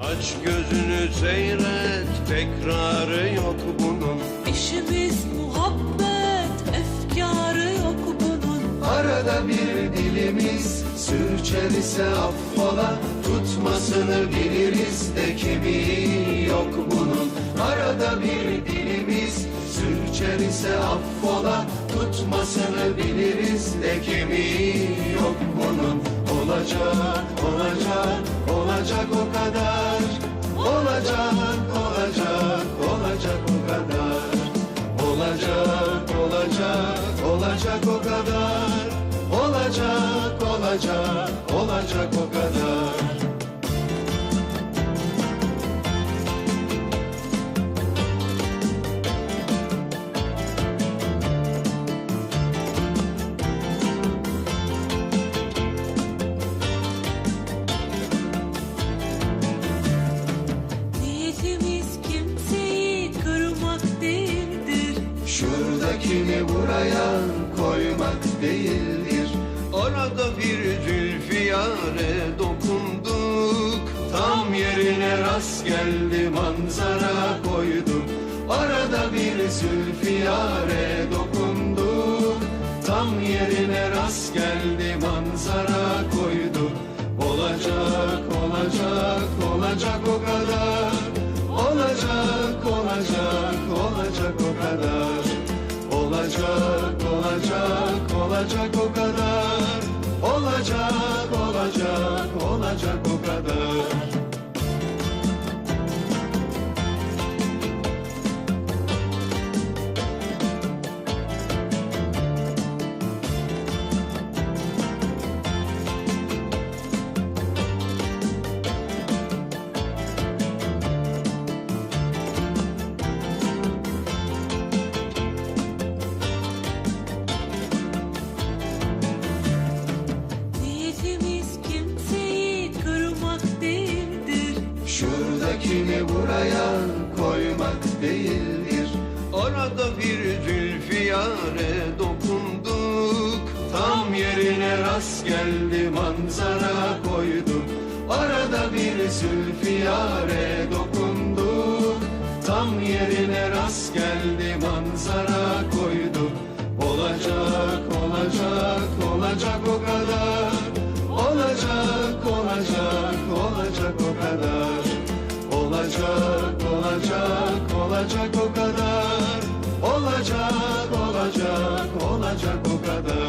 Aç gözünü seyret tekrarı yok bunun. İşimiz muhabbet, efkarı yok bunun. Arada bir dilimiz sürçer ise affola. Tutmasını biliriz de kemiği yok bunun. Arada bir dilimiz sürçer ise affola. Tutmasını biliriz de kemiği yok bunun. Olacak, olacak, olacak o kadar Olacak, olacak, olacak o kadar. Olacak, olacak, olacak o kadar. Olacak, olacak, olacak Şuradakini buraya koymak değildir. Orada bir zülfiyare dokunduk. Tam yerine rast geldi manzara koyduk Arada bir zülfiyare dokunduk olacak, o kadar Olacak, olacak, olacak o kadar Şuradakini buraya koymak değildir. Orada bir zülfiyare dokunduk. Tam yerine rast geldi manzara koyduk. Arada bir zülfiyare dokunduk. Tam yerine rast geldi manzara koyduk. Olacak, olacak, olacak o kadar olacak, o kadar Olacak, olacak, olacak o kadar